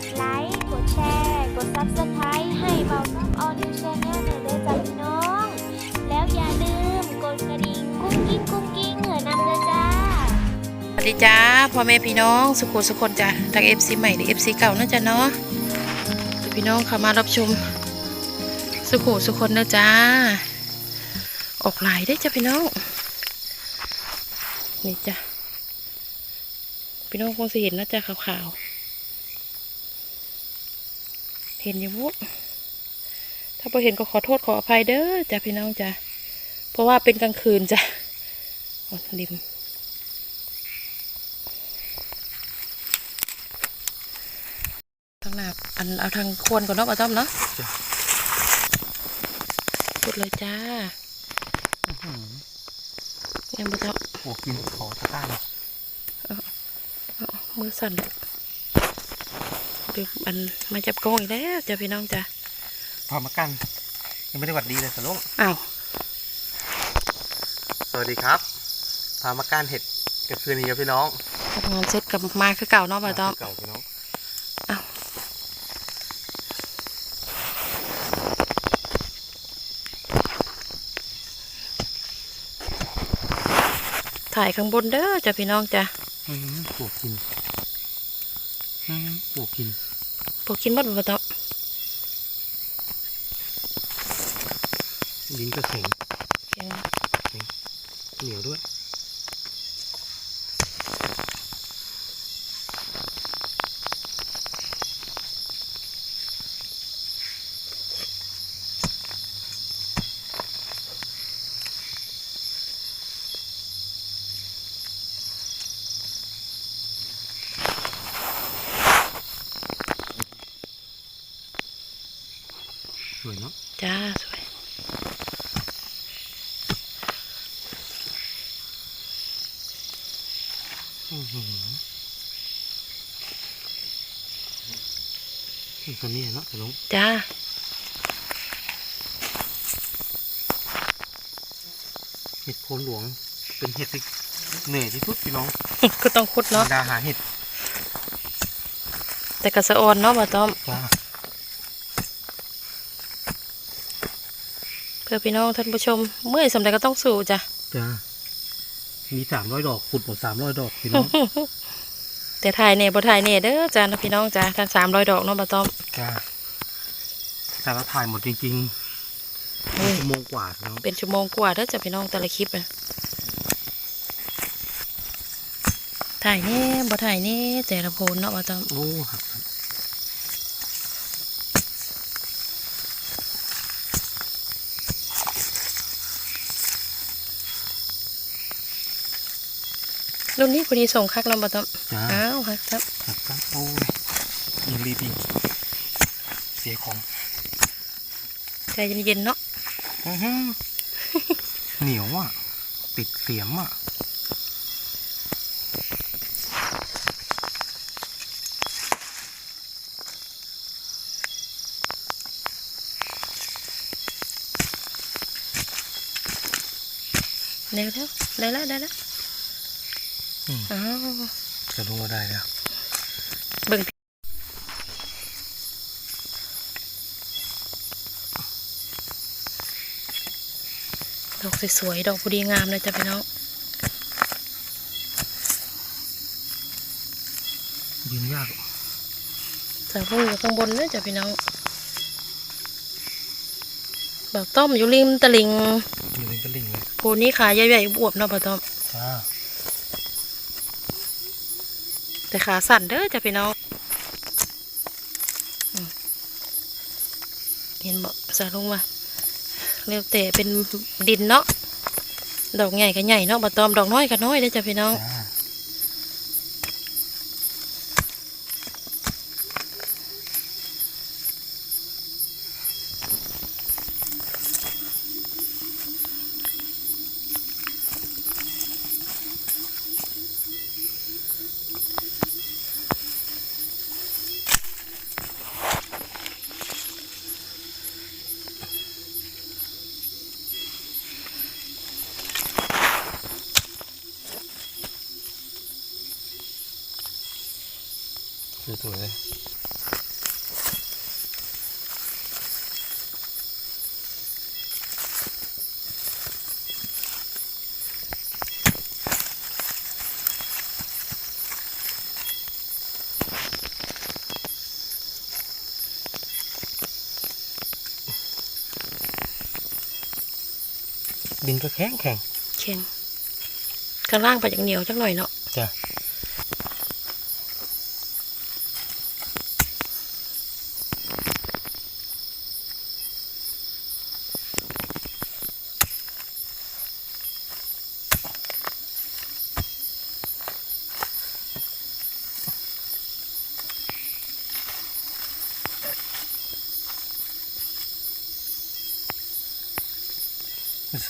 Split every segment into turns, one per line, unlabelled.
ดไลค์ กดแชร์ กดซับสไครต์ให้เบาต้อมออนิวชแนลหน่อยเด้อจ้าพี่น้อง แล้วอย่าลืมกดกระดิ่งกุ้งกิ้งกุ้งกิ้งเหนือนำเด้อจ้า
สวัสดีจ้าพ่อแม่พี่น้องสุขุสุคนจ้ะทั้งเอฟซีใหม่หรือเอฟซีเก่านะจ๊ะเนาะพี่น้องเข้ามารับชม สุขุสุคนนะจ้า ออกหลายได้จ้ะพี่น้อง นี่จ้ะพี่น้องคงจะเห็นนะจ้ะขาวๆ เห็นอยู่วุถ้าพอเห็นก็ขอโทษขออภัยเด้อจ้ะพี่น้องจ้ะเพราะว่าเป็นกลางคืนจ้ะโอ้ริมทางหน้าอันเอาทางควรก่อนเนาะป้าต้อมเนาะ
จ้ะ
พูดเลยจ้าเนี่ยป้าต้อม
โอ้กินขอตะกร้าเลย
เอามือสั่นเดี๋ย วมันมาจับกล้องอีกแล้วจ้ะพี่น้องจ้ะ
พามากัน ยังไม่ได้หวัดดีเลยสลุง
อ้าว
สวัสดีครับ พามากันเห็ดกับคืนนี้ครับพี่น้อง
ทำงานเสร็จกลับมาคือเก่าเนาะป้าต้อม
เก่าพี่น้อง
ถ่ายข้างบนเด้อจ้ะพี่น้องจ้ะ
อืมปลูกกินอืม ปลูกกิน
พวกกินหมดบ่ป้าต้อม
ลิ้นก็แข็ง
เห็นไหม
เหนียวด้วย สวยเนาะ
จ้าสวย
อือหือนี่ ตัวนี้เนาะสลุง
จ้า
เห็ดโคนหลวงเป็นเห็ดที่เหนื่อยที่สุดพี่น้อง
ก็ต้องขุด
ธร
เนาะ
รมดาหาเห็ด
แต่กระสะออนเนาะป้าต้อม
จ้า
เพื่อพี่น้องท่านผู้ชม เมื่อยสำใดก็ต้องสู้จ้ะ
จ้า มีสามร้อยดอกขุดหมดสามร้อยดอกพี่น้อง
แต่ถ่ายเน่บ่ถ่ายเน่เด้อจ้านะพี่น้องจ้าทั้งสามร้อยดอกเนาะป้าต้อม
จ้าแต่เราถ่ายหมดจริง
เฮ้ย
ๆชั่วโมงกว่าพี่น้อง
เป็นชั่วโมงกว่าเด้อจ้ะพี่น้องแต่ละคลิปอะถ่ายเน่บ่ถ่ายเน่แต่ละโพนเนาะป้าต้อม
โอ้หัก
รุ่นนี้พอดีส่งคักเนาะป้าต้อม
จ้า
อ้าวคักครับ
หักครับโอ้ยยิงรีบยิงเสียของ
ใจเย็นๆเนาะ
อื้อหือเหนียวอะ ติดเสียมอะ
เร็วแล้วได้แล้วได้แล้ว
อืม
อ้าว
จะรู้ว่าได้แล้ว
เบิ่งดอกสวยๆ ดอกพอดีงามเลยจ้ะพี่น้อง
ยิงยาก
สาวพุ่งอยู่ข้างบนเลยจ้ะพี่น้องแบบต้มอยู่ริมตลิ่ง
อยู่ในกระลิ่งเลย
ปูนี้ขาใหญ่ๆอวบๆเนาะป้าต้อม
จ้า
แต่ขาสั่นเด้อจ้ะพี่น้องเห็นบอกสาลงมาเรียวแต่เป็นดินเนาะดอกใหญ่ก็ใหญ่เนาะป้าตอมดอกน้อยก็น้อยเด้อจ้ะพี่น้อง
sôi sủi đây ดินก็แข็งแข็ง
แข็งกระล่างไปอย่างเดียวจักหน่อยเนาะ
จ้ะ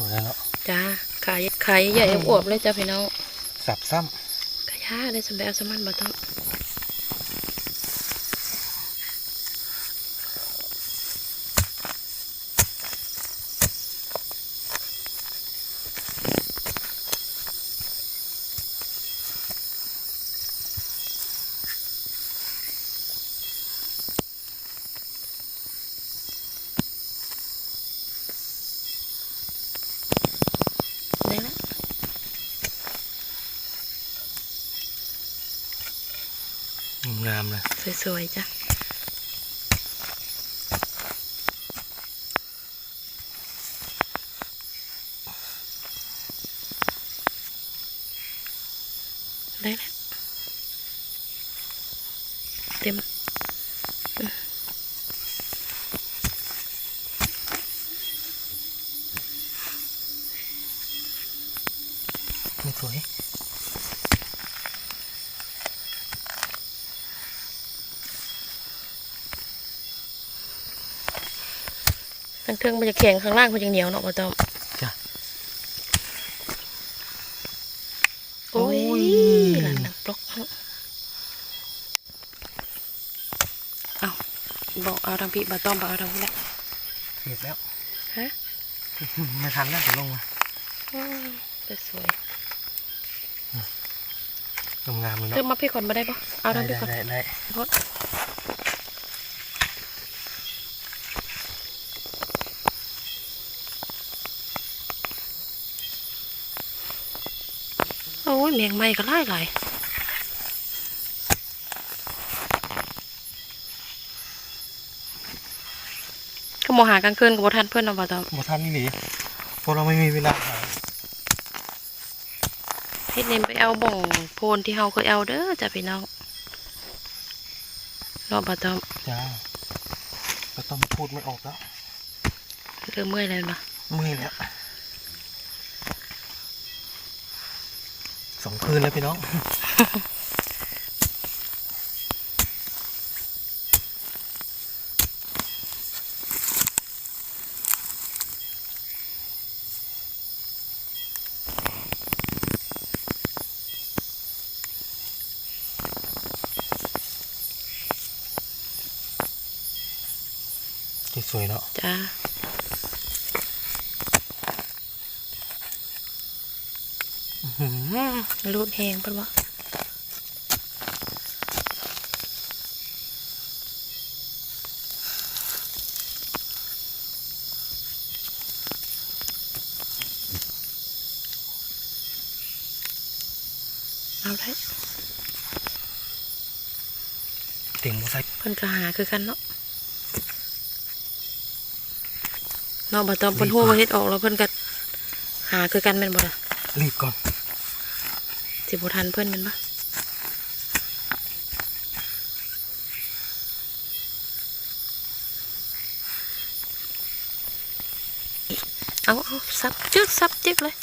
วยแล้วเนาะ
จ้าขายขายใหญ่อวบเลยจ้าพี่น้อง
สับซ้
กระยาเลยสมแบบสมันบ่ต้องา
มเลย
สวยๆจ้ะได้แล้วเต็ม
ไม่สวย
ทั้งเครื่องมันจะแข็งข้างล่างมันจะเหนียวเนาะบ่ต้อง
จ้ะ
โอ้ย
โอ้ย
หลังหนังปลอกเนาะเอาบอกเอาทางพี่บ่ต้องบอกเอาทางพี่แหละ
เก็บแล้ว
ฮะ
ไม่ทันแล้วจะลงมา
อืมสวย
งามๆเลย
ๆ
เนาะ
เริ่มมาพี่ก่อนมาได้ปะเอาทางพี่ก่อน
ได้ได้
รถโอ้ยเมียงไหม้ก็ไล่ไหลายก็มองหากลางคืนกับทันเพื่อนเอาบ่ตอม
หมดทันนี่หนีเพราะเราไม่มีเวลาหา
เฮ็ดเนมไปเอาบ่องโพนที่เฮาเคยเอาเด้อจ้ะพี่น้องเนาะบ่ตอม
จ้าก็ต้องพูดไม่ออกแล้ว
เริ่มเมื่อยแล้วเนาะ
เมื่อยแล้ว สองคืนแล้วพี่น้อง สวยเนาะ
จ้า
อื้อหือ
รูดแหงเพิ่นบ่เอาได้
เต็มมอไซค์
เพิ่นก็หาคือกันเนาะเนาะบ่ต้องเพิ่นฮู้ว่าเฮ็ดออกแล้วเพิ่นก็หาคือกันแม่นบ่ล่ะ
รีบก่อน
สิบทันเพื่อนกันปะเอาเอาซับจึ๊กซับจึ๊กเลย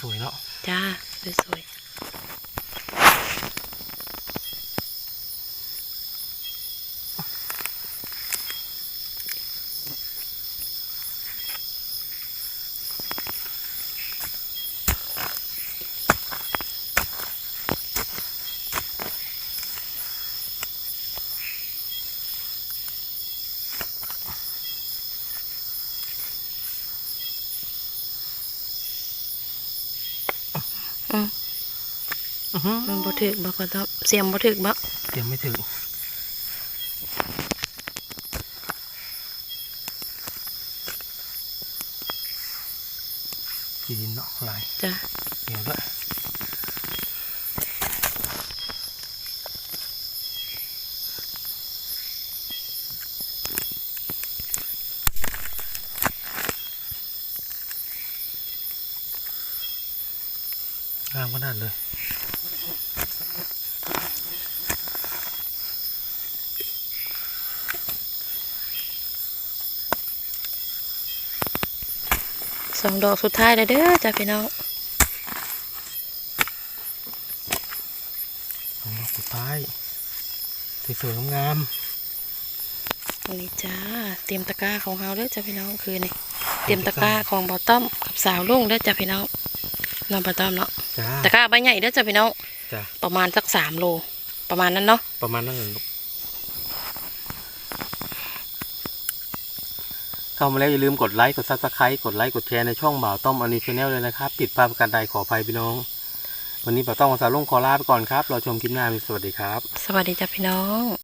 สวยๆเนาะ
จ้าสวยๆ มันบ่ถึกบ่ก็ต้องเสียมบ่ถึกบ่
เสียมไม่ถึกขีดินเนาะลาย
จ้ะ
เหนียวด้วย
สองดอกสุดท้ายแล้วเด้อจ้ะพี่น้อง
สองดอกสุดท้ายสวยๆงาม
วันนี้จ้าเตรียมตะกร้าของเฮาเด้อจ้ะพี่น้องคือนี่เตรียมตะกร้าของบ่าวต้อมกับสาวลุงเด้อจ้ะพี่น้องน้องบ่าวต้อมเนาะ
ๆจ้า
ตะกร้าใบใหญ่เด้อจ้ะพี่น้อง
จ้า
ประมาณสักสามโล ประมาณนั้นเนาะ
ประมาณนั้นเลยลูก เข้ามาแล้วอย่าลืมกดไลค์กดซับสไครต์กดไลค์กดแชร์ในช่องบ่าวต้อมอนิชแนลเลยนะครับปิดภาพประการใดขออภัยพี่น้อง วันนี้บ่าวต้อมกับสาลุงขอลาไปก่อนครับเราชมคลิปหน้าสวัสดีครับ
สวัสดีจ้ะพี่น้อง